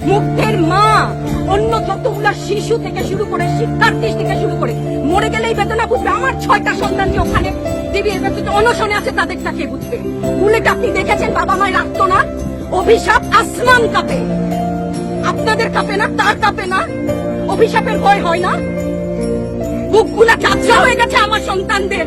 মুগ্ধের মা, অন্য যতগুলা শিশু থেকে শুরু করে শিক্ষার্থী থেকে শুরু করে, মরে গেলেই বেদনা বুঝবে। আমার ছয়টা সন্তান যে ওখানে দিবির অনশনে আছে তাদের তাকে বুঝবে। বুলেট আপনি দেখেছেন বাবা মায়ের আত্মনাথ অভিশাপ আসমান কাপে। আপনাদের কাপে না, তার কাপে না। অভিশাপের ভয় হয় না। বুকগুলা চাচা হয়ে গেছে আমার সন্তানদের।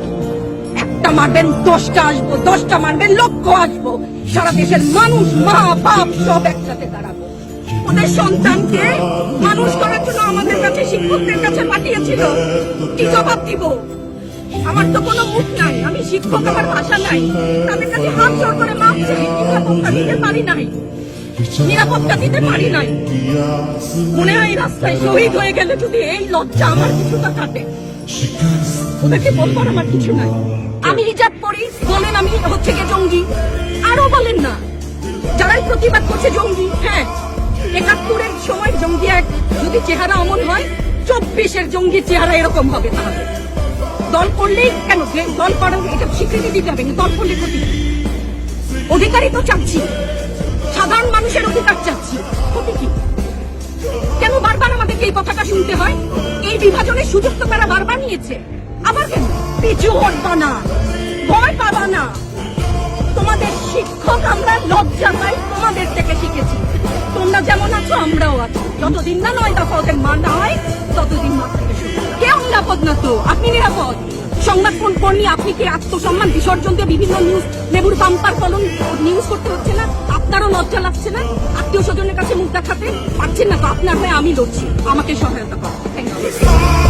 একটা মারবেন, দশটা আসব, দশটা মারবেন, লক্ষ আসব। সারা দেশের মানুষ, মা, বাপ সব একসাথে দাঁড়াবো। ওদের সন্তানকে মানুষ করার জন্য আমাদের কাছে শিক্ষকদের কাছে পাঠিয়েছিল। কি জবাব দিব? আমার তো কোনো মুখ নাই, আমি শিক্ষক, আমার ভাষা নাই। তাদের কাছে হাত জোর করে মাপ চাই পারি নাই। নিরাপত্তা দিতে মনে হয় রাস্তায় যদি এই লজ্জা আমি হিজাব পরি, বলেন আমি হচ্ছে গিয়ে জঙ্গি। আরও বলেন না। যারাই প্রতিবাদ করছে জঙ্গি হ্যাঁ। একাত্তরের সময় জঙ্গি এক, যদি চেহারা অমন হয়, চব্বিশের জঙ্গি চেহারা এরকম হবে তাহলে। দল করলেই কেন? দল করার এটা স্বীকৃতি দিতে হবে দল করলে ক্ষতি তো চাচ্ছি। সাধারণ মানুষের অধিকার চাচ্ছি। কেন বারবার আমাদেরকে এই কথাটা শুনতে হয়? এই বিভাজনের সুযোগ তো তারা বারবার নিয়েছে। আবার কেন? পিছু হটবা না। ভয় পাবা না। তোমাদের শিক্ষক আমরা, লজ্জা পাই। তোমাদের থেকে শিখেছি। তোমরা যেমন আছো, আমরাও আছি। যতদিন না নয় দফা ওদের মা না হয়, ততদিন মা থেকে। কেউ নিরাপদ না তো? আপনি নিরাপদ। সংবাদ কর্মী আপনি কি আত্মসম্মান বিসর্জন দিয়ে বিভিন্ন নিউজ লেবুর পাম্পার কলম নিউজ করতে হচ্ছে না, আপনারও লজ্জা লাগছে না? আত্মীয় স্বজনের কাছে মুখ দেখাতে পারছেন না তো আপনার হয়ে আমি লড়ছি। আমাকে সহায়তা করো। Thank you